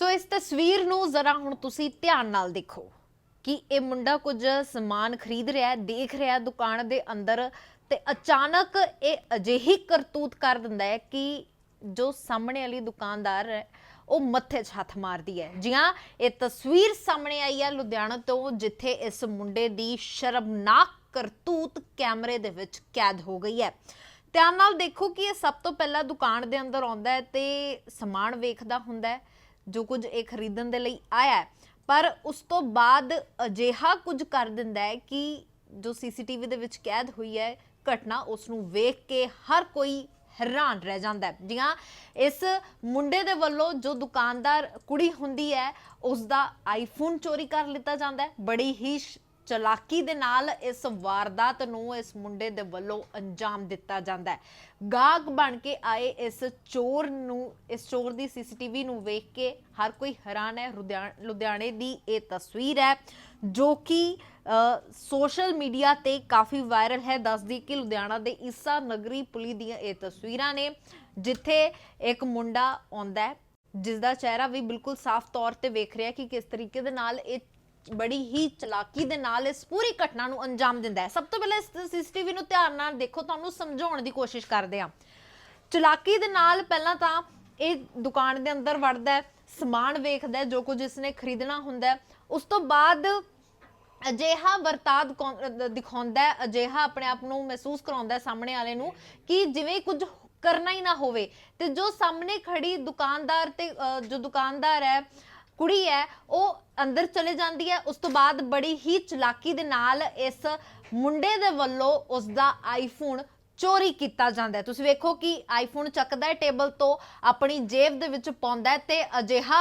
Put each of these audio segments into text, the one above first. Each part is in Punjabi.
ਸੋ ਇਸ ਤਸਵੀਰ ਨੂੰ ਜ਼ਰਾ ਹੁਣ ਤੁਸੀਂ ਧਿਆਨ ਨਾਲ ਦੇਖੋ ਕਿ ਇਹ ਮੁੰਡਾ ਕੁਝ ਸਮਾਨ ਖਰੀਦ ਰਿਹਾ ਹੈ, ਦੇਖ ਰਿਹਾ ਹੈ ਦੁਕਾਨ ਦੇ ਅੰਦਰ ਤੇ ਅਚਾਨਕ ਇਹ ਅਜਿਹੀ ਕਰਤੂਤ ਕਰ ਦਿੰਦਾ ਹੈ ਕਿ ਜੋ ਸਾਹਮਣੇ ਵਾਲੀ ਦੁਕਾਨਦਾਰ ਹੈ, ਉਹ ਮੱਥੇ 'ਚ ਹੱਥ ਮਾਰਦੀ ਹੈ। ਜੀ ਹਾਂ ਇਹ ਤਸਵੀਰ ਸਾਹਮਣੇ ਆਈ ਹੈ ਲੁਧਿਆਣਾ ਤੋਂ, ਜਿੱਥੇ ਇਸ ਮੁੰਡੇ ਦੀ ਸ਼ਰਮਨਾਕ ਕਰਤੂਤ ਕੈਮਰੇ ਦੇ ਵਿੱਚ ਕੈਦ ਹੋ ਗਈ ਹੈ। ਧਿਆਨ ਨਾਲ ਦੇਖੋ ਕਿ ਇਹ ਸਭ ਤੋਂ ਪਹਿਲਾਂ ਦੁਕਾਨ ਦੇ ਅੰਦਰ ਆਉਂਦਾ ਹੈ ਤੇ ਸਮਾਨ ਵੇਖਦਾ ਹੁੰਦਾ ਹੈ। ਜੋ ਕੁਝ ਇਹ ਖਰੀਦਣ ਦੇ ਲਈ ਆਇਆ ਹੈ। ਪਰ ਉਸ ਤੋਂ ਬਾਅਦ ਅਜਿਹਾ ਕੁਝ ਕਰ ਦਿੰਦਾ ਹੈ ਕਿ ਜੋ ਸੀਸੀਟੀਵੀ ਦੇ ਵਿੱਚ ਕੈਦ ਹੋਈ ਹੈ, ਘਟਨਾ ਉਸ ਨੂੰ ਵੇਖ ਕੇ ਹਰ ਕੋਈ ਹੈਰਾਨ ਰਹਿ ਜਾਂਦਾ ਹੈ। ਜੀ ਹਾਂ, ਇਸ ਮੁੰਡੇ ਦੇ ਵੱਲੋਂ ਜੋ ਦੁਕਾਨਦਾਰ ਕੁੜੀ ਹੁੰਦੀ ਹੈ ਉਸ ਦਾ ਆਈਫੋਨ ਚੋਰੀ ਕਰ ਲਿੱਤਾ ਜਾਂਦਾ ਹੈ। ਬੜੀ ਹੀ ਸ਼- ਚਲਾਕੀ ਦੇ ਨਾਲ ਇਸ ਵਾਰਦਾਤ ਨੂੰ ਇਸ ਮੁੰਡੇ ਦੇ ਵੱਲੋਂ ਅੰਜਾਮ ਦਿੱਤਾ ਜਾਂਦਾ ਹੈ। ਗਾਹਕ ਬਣ ਕੇ ਆਏ ਇਸ ਚੋਰ ਨੂੰ, ਇਸ ਚੋਰ ਦੀ ਸੀਸੀਟੀਵੀ ਨੂੰ ਵੇਖ ਕੇ ਹਰ ਕੋਈ ਹੈਰਾਨ ਹੈ। ਲੁਧਿਆਣੇ ਦੀ ਇਹ ਤਸਵੀਰ ਹੈ, ਜੋ ਕਿ ਸੋਸ਼ਲ ਮੀਡੀਆ ਤੇ ਕਾਫੀ ਵਾਇਰਲ ਹੈ। ਦੱਸਦੀ ਕਿ ਲੁਧਿਆਣਾ ਦੇ ਈਸਾ ਨਗਰੀ ਪੁਲੀ ਦੀਆਂ ਇਹ ਤਸਵੀਰਾਂ ਨੇ, ਜਿੱਥੇ ਇੱਕ ਮੁੰਡਾ ਆਉਂਦਾ ਹੈ ਜਿਸ ਦਾ ਚਿਹਰਾ ਵੀ ਬਿਲਕੁਲ ਸਾਫ਼ ਤੌਰ ਤੇ ਵੇਖ ਰਿਹਾ ਕਿ ਕਿਸ ਤਰੀਕੇ ਦੇ ਨਾਲ ਇਹ ਬੜੀ ਹੀ ਚਲਾਕੀ ਦੇ ਨਾਲ ਇਸ ਪੂਰੀ ਘਟਨਾ ਨੂੰ ਅੰਜਾਮ ਦਿੰਦਾ ਹੈ। ਸਭ ਤੋਂ ਪਹਿਲਾਂ ਇਸ ਸੀਸੀਟੀਵੀ ਨੂੰ ਧਿਆਨ ਨਾਲ ਦੇਖੋ, ਤੁਹਾਨੂੰ ਸਮਝਾਉਣ ਦੀ ਕੋਸ਼ਿਸ਼ ਕਰਦੇ ਹਾਂ। ਚਲਾਕੀ ਦੇ ਨਾਲ ਪਹਿਲਾਂ ਤਾਂ ਇਹ ਦੁਕਾਨ ਦੇ ਅੰਦਰ ਵੜਦਾ ਹੈ, ਸਮਾਨ ਵੇਖਦਾ ਜੋ ਕੁਝ ਇਸਨੇ ਖਰੀਦਣਾ ਹੁੰਦਾ ਉਸ ਤੋਂ ਬਾਅਦ ਅਜਿਹਾ ਵਰਤਾਅ ਦਿਖਾਉਂਦਾ ਹੈ, ਅਜਿਹਾ ਆਪਣੇ ਆਪ ਨੂੰ ਮਹਿਸੂਸ ਕਰਾਉਂਦਾ ਹੈ ਸਾਹਮਣੇ ਵਾਲੇ ਨੂੰ ਕਿ ਜਿਵੇਂ ਕੁਝ ਕਰਨਾ ਹੀ ਨਾ ਹੋਵੇ। ਤੇ ਜੋ ਸਾਹਮਣੇ ਖੜੀ ਦੁਕਾਨਦਾਰ ਤੇ ਜੋ ਦੁਕਾਨਦਾਰ ਹੈ ਕੁੜੀ ਹੈ, ਉਹ ਅੰਦਰ ਚਲੇ ਜਾਂਦੀ ਹੈ। ਉਸ ਤੋਂ ਬਾਅਦ ਬੜੀ ਹੀ ਚਲਾਕੀ ਦੇ ਨਾਲ ਇਸ ਮੁੰਡੇ ਦੇ ਵੱਲੋਂ ਉਸ ਦਾ ਆਈਫੋਨ ਚੋਰੀ ਕੀਤਾ ਜਾਂਦਾ ਹੈ। ਤੁਸੀਂ ਵੇਖੋ ਕਿ ਆਈਫੋਨ ਚੱਕਦਾ ਹੈ, ਟੇਬਲ ਤੋਂ ਆਪਣੀ ਜੇਬ ਦੇ ਵਿੱਚ ਪਾਉਂਦਾ ਹੈ ਤੇ ਅਜਿਹਾ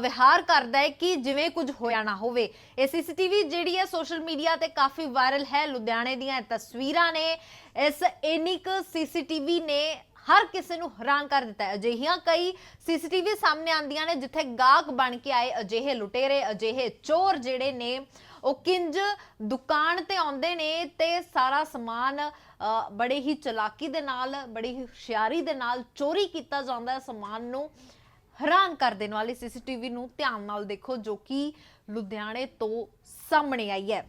ਵਿਹਾਰ ਕਰਦਾ ਹੈ ਕਿ ਜਿਵੇਂ ਕੁਝ ਹੋਇਆ ਨਾ ਹੋਵੇ। ਇਹ ਸੀਸੀਟੀਵੀ ਜਿਹੜੀ ਹੈ ਸੋਸ਼ਲ ਮੀਡੀਆ ਤੇ ਕਾਫੀ ਵਾਇਰਲ ਹੈ। ਲੁਧਿਆਣੇ ਦੀਆਂ ਤਸਵੀਰਾਂ ਨੇ। ਇਸ ਐਨਿਕ ਸੀਸੀਟੀਵੀ ਨੇ ਹਰ ਕਿਸੇ ਨੂੰ ਹੈਰਾਨ ਕਰ ਦਿੱਤਾ ਹੈ। ਅਜਿਹੀਆਂ ਕਈ ਸੀਸੀਟੀਵੀ ਸਾਹਮਣੇ ਆਉਂਦੀਆਂ ਨੇ ਜਿੱਥੇ ਗਾਹਕ ਬਣ ਕੇ ਆਏ ਅਜਿਹੇ ਲੁਟੇਰੇ ਅਜਿਹੇ ਚੋਰ ਜਿਹੜੇ ਨੇ ਉਹ ਕਿੰਜ ਦੁਕਾਨ ਤੇ ਆਉਂਦੇ ਨੇ ਤੇ ਸਾਰਾ ਸਮਾਨ ਬੜੇ ਹੀ ਚਲਾਕੀ ਦੇ ਨਾਲ ਬੜੀ ਹੀ ਹੁਸ਼ਿਆਰੀ ਦੇ ਨਾਲ ਚੋਰੀ ਕੀਤਾ ਜਾਂਦਾ ਹੈ। ਸਮਾਨ ਨੂੰ ਹੈਰਾਨ ਕਰ ਦੇਣ ਵਾਲੀ ਸੀਸੀਟੀਵੀ ਨੂੰ ਧਿਆਨ ਨਾਲ ਦੇਖੋ ਜੋ ਕਿ ਲੁਧਿਆਣੇ ਤੋਂ ਸਾਹਮਣੇ ਆਈ ਹੈ।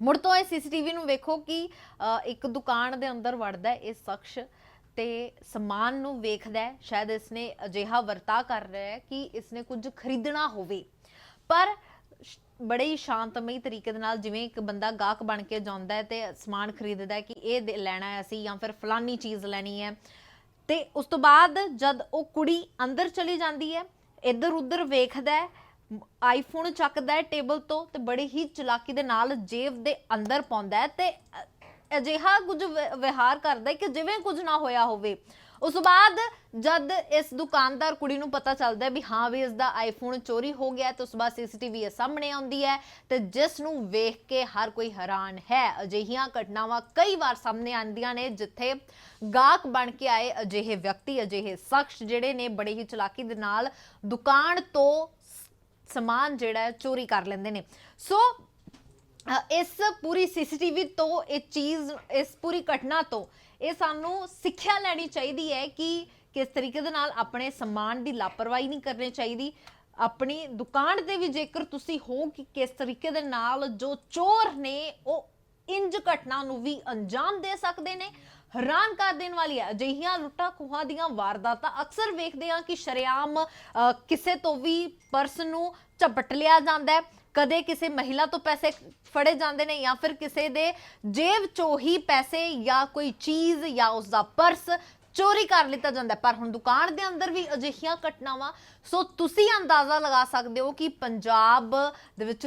ਮੁੜ ਤੋਂ ਇਹ ਸੀਸੀਟੀਵੀ ਨੂੰ ਵੇਖੋ ਕਿ ਅ, ਇੱਕ ਦੁਕਾਨ ਦੇ ਅੰਦਰ ਵੜਦਾ ਇਹ ਸ਼ਖਸ ਤੇ ਸਮਾਨ ਨੂੰ ਵੇਖਦਾ ਹੈ, ਸ਼ਾਇਦ ਇਸਨੇ ਅਜਿਹਾ ਵਰਤਾ ਕਰ ਰਿਹਾ ਹੈ ਕਿ ਇਸਨੇ ਕੁਝ ਖਰੀਦਣਾ ਹੋਵੇ। ਪਰ ਸ਼- ਬੜੇ ਹੀ ਸ਼ਾਂਤਮਈ ਤਰੀਕੇ ਦੇ ਨਾਲ ਜਿਵੇਂ ਇੱਕ ਬੰਦਾ ਗਾਹਕ ਬਣ ਕੇ ਜਾਂਦਾ ਹੈ ਤੇ ਸਮਾਨ ਖਰੀਦਦਾ ਹੈ ਕਿ ਇਹ ਦੇ- ਲੈਣਾ ਹੈ ਅਸੀਂ ਜਾਂ ਫਿਰ ਫਲਾਨੀ ਚੀਜ਼ ਲੈਣੀ ਹੈ। ਤੇ ਉਸ ਤੋਂ ਬਾਅਦ ਜਦ ਉਹ ਕੁੜੀ ਅੰਦਰ ਚਲੀ ਜਾਂਦੀ ਹੈ ਇੱਧਰ ਉੱਧਰ ਵੇਖਦਾ ਹੈ, ਆਈਫੋਨ ਚੱਕਦਾ ਹੈ ਟੇਬਲ ਤੋਂ ਤੇ ਬੜੀ ਹੀ ਚਲਾਕੀ ਦੇ ਨਾਲ ਜੇਬ ਦੇ ਅੰਦਰ ਪਾਉਂਦਾ ਹੈ ਤੇ ਅਜਿਹਾ ਕੁਝ ਵਿਹਾਰ ਕਰਦਾ ਹੈ ਕਿ ਜਿਵੇਂ ਕੁਝ ਨਾ ਹੋਇਆ ਹੋਵੇ। ਉਸ ਤੋਂ ਬਾਅਦ ਜਦ ਇਸ ਦੁਕਾਨਦਾਰ ਕੁੜੀ ਨੂੰ ਪਤਾ ਚੱਲਦਾ ਵੀ ਹਾਂ ਵੀ ਇਸ ਦਾ ਆਈਫੋਨ ਚੋਰੀ ਹੋ ਗਿਆ ਤੇ ਉਸ ਬਾਅਦ ਸੀਸੀਟੀਵੀ ਸਾਹਮਣੇ ਆਉਂਦੀ ਹੈ ਤੇ ਜਿਸ ਨੂੰ ਵੇਖ ਕੇ ਹਰ ਕੋਈ ਹੈਰਾਨ ਹੈ। ਅਜਿਹੀਆਂ ਘਟਨਾਵਾਂ ਕਈ ਵਾਰ ਸਾਹਮਣੇ ਆਉਂਦੀਆਂ ਨੇ, ਜਿੱਥੇ ਗਾਹਕ ਬਣ ਕੇ ਆਏ ਅਜਿਹੇ ਵਿਅਕਤੀ, ਅਜਿਹੇ ਸ਼ਖਸ ਜਿਹੜੇ ਨੇ ਬੜੇ ਹੀ ਚਲਾਕੀ ਦੇ ਨਾਲ ਦੁਕਾਨ ਤੋਂ ਸਮਾਨ ਜਿਹੜਾ ਚੋਰੀ ਕਰ ਲੈਂਦੇ ਨੇ। ਸੋ ਇਸ ਪੂਰੀ ਸੀਸੀਟੀਵੀ ਤੋਂ, ਇਹ ਚੀਜ਼, ਇਸ ਪੂਰੀ ਘਟਨਾ ਤੋਂ, ਇਹ ਸਾਨੂੰ ਸਿੱਖਿਆ ਲੈਣੀ ਚਾਹੀਦੀ ਹੈ ਕਿ ਕਿਸ ਤਰੀਕੇ ਦੇ ਨਾਲ ਆਪਣੇ ਸਮਾਨ ਦੀ ਲਾਪਰਵਾਹੀ ਨਹੀਂ ਕਰਨੀ ਚਾਹੀਦੀ। ਆਪਣੀ ਦੁਕਾਨ ਤੇ ਵੀ ਜੇਕਰ ਤੁਸੀਂ ਹੋ ਕਿ ਕਿਸ ਤਰੀਕੇ ਦੇ ਨਾਲ ਜੋ ਚੋਰ ਨੇ, ਉਹ ਇੰਜ ਘਟਨਾ ਨੂੰ ਵੀ ਅੰਜਾਮ ਦੇ ਸਕਦੇ ਨੇ। ਹੈਰਾਨ ਕਰ ਦੇਣ ਵਾਲੀ ਹੈ। ਅਜਿਹੀਆਂ ਲੁੱਟਾਂ ਖੋਹਾਂ ਦੀਆਂ ਵਾਰਦਾਤਾਂ ਅਕਸਰ ਵੇਖਦੇ ਹਾਂ ਕਿ ਸ਼ਰੇਆਮ ਕਿਸੇ ਤੋਂ ਵੀ ਪਰਸ ਨੂੰ ਝਪਟ ਲਿਆ ਜਾਂਦਾ ਹੈ। ਕਦੇ ਕਿਸੇ ਮਹਿਲਾ ਤੋਂ ਪੈਸੇ ਫੜੇ ਜਾਂਦੇ ਨੇ ਜਾਂ ਫਿਰ ਕਿਸੇ ਦੇ ਜੇਬ ਚੋਂ ਹੀ ਪੈਸੇ ਜਾਂ ਕੋਈ ਚੀਜ਼ ਜਾਂ ਉਸ ਦਾ ਪਰਸ ਚੋਰੀ ਕਰ ਲਿੱਤਾ ਜਾਂਦਾ ਪਰ ਹੁਣ ਦੁਕਾਨ ਦੇ ਅੰਦਰ ਵੀ ਅਜਿਹੀਆਂ ਘਟਨਾਵਾਂ, ਸੋ ਤੁਸੀਂ ਅੰਦਾਜ਼ਾ ਲਗਾ ਸਕਦੇ ਹੋ ਕਿ ਪੰਜਾਬ ਦੇ ਵਿੱਚ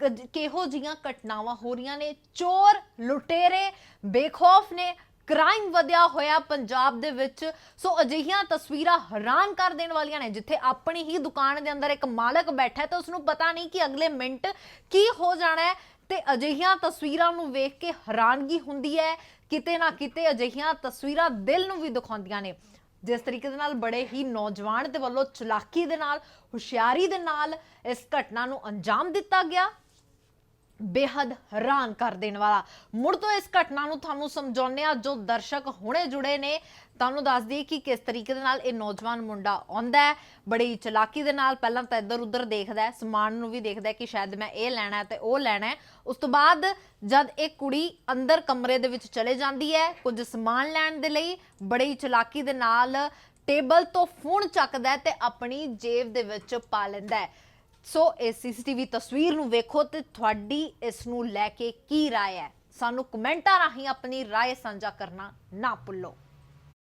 ਕੁਝ ਕਿਹੋ ਜੀਆਂ ਘਟਨਾਵਾਂ ਹੋ ਰਹੀਆਂ ਨੇ? ਚੋਰ ਲੁਟੇਰੇ ਬੇਖੌਫ ਨੇ ਕ੍ਰਾਈਮ ਵਧਿਆ ਹੋਇਆ ਪੰਜਾਬ ਦੇ ਵਿੱਚ। ਸੋ ਅਜਿਹੀਆਂ ਤਸਵੀਰਾਂ ਹੈਰਾਨ ਕਰ ਦੇਣ ਵਾਲੀਆਂ ਨੇ, ਜਿੱਥੇ ਆਪਣੀ ਹੀ ਦੁਕਾਨ ਦੇ ਅੰਦਰ ਇੱਕ ਮਾਲਕ ਬੈਠਾ ਹੈ ਤੇ ਉਸ ਨੂੰ ਪਤਾ ਨਹੀਂ ਕਿ ਅਗਲੇ ਮਿੰਟ ਕੀ ਹੋ ਜਾਣਾ ਹੈ ਤੇ ਅਜਿਹੀਆਂ ਤਸਵੀਰਾਂ ਨੂੰ ਵੇਖ ਕੇ ਹੈਰਾਨਗੀ ਹੁੰਦੀ ਹੈ। ਕਿਤੇ ਨਾ ਕਿਤੇ ਅਜਿਹੀਆਂ ਤਸਵੀਰਾਂ ਦਿਲ ਨੂੰ ਵੀ ਦਿਖਾਉਂਦੀਆਂ ਨੇ। ਜਿਸ ਤਰੀਕੇ ਦੇ ਨਾਲ ਬੜੇ ਹੀ ਨੌਜਵਾਨ ਦੇ ਵੱਲੋਂ ਚਲਾਕੀ ਦੇ ਨਾਲ, ਹੁਸ਼ਿਆਰੀ ਦੇ ਨਾਲ ਇਸ ਘਟਨਾ ਨੂੰ ਅੰਜਾਮ ਦਿੱਤਾ ਗਿਆ। ਬੇਹੱਦ ਹੈਰਾਨ ਕਰ ਦੇਣ ਵਾਲਾ। ਮੁੜ ਤੋਂ ਇਸ ਘਟਨਾ ਨੂੰ ਤੁਹਾਨੂੰ ਸਮਝਾਉਂਦੇ ਆ ਜੋ ਦਰਸ਼ਕ ਹੁਣੇ ਜੁੜੇ ਨੇ, ਤੁਹਾਨੂੰ ਦੱਸ ਦਈਏ ਕਿ ਕਿਸ ਤਰੀਕੇ ਦੇ ਨਾਲ ਇਹ ਨੌਜਵਾਨ ਮੁੰਡਾ ਆਉਂਦਾ ਹੈ। ਬੜੀ ਚਲਾਕੀ ਦੇ ਨਾਲ ਪਹਿਲਾਂ ਤਾਂ ਇੱਧਰ ਉੱਧਰ ਦੇਖਦਾ ਹੈ, ਸਮਾਨ ਨੂੰ ਵੀ ਦੇਖਦਾ ਹੈ ਕਿ ਸ਼ਾਇਦ ਮੈਂ ਇਹ ਲੈਣਾ ਹੈ ਤੇ ਉਹ ਲੈਣਾ ਹੈ। ਉਸ ਤੋਂ ਬਾਅਦ ਜਦ ਇਹ ਕੁੜੀ ਅੰਦਰ ਕਮਰੇ ਦੇ ਵਿੱਚ ਚਲੇ ਜਾਂਦੀ ਹੈ, ਕੁਝ ਸਮਾਨ ਲੈਣ ਦੇ ਲਈ, ਬੜੀ ਚਲਾਕੀ ਦੇ ਨਾਲ ਟੇਬਲ ਤੋਂ ਫੋਨ ਚੱਕਦਾ ਹੈ ਤੇ ਆਪਣੀ ਜੇਬ ਦੇ ਵਿੱਚ ਪਾ ਲੈਂਦਾ ਹੈ। ਸੋ ਇਸ ਸੀਸੀਟੀਵੀ ਤਸਵੀਰ ਨੂੰ ਵੇਖੋ ਤੇ ਤੁਹਾਡੀ ਇਸ ਨੂੰ ਲੈ ਕੇ ਕੀ رائے ਹੈ ਸਾਨੂੰ ਕਮੈਂਟਾਂ ਰਾਹੀਂ ਆਪਣੀ رائے ਸਾਂਝਾ ਕਰਨਾ ਨਾ ਭੁੱਲੋ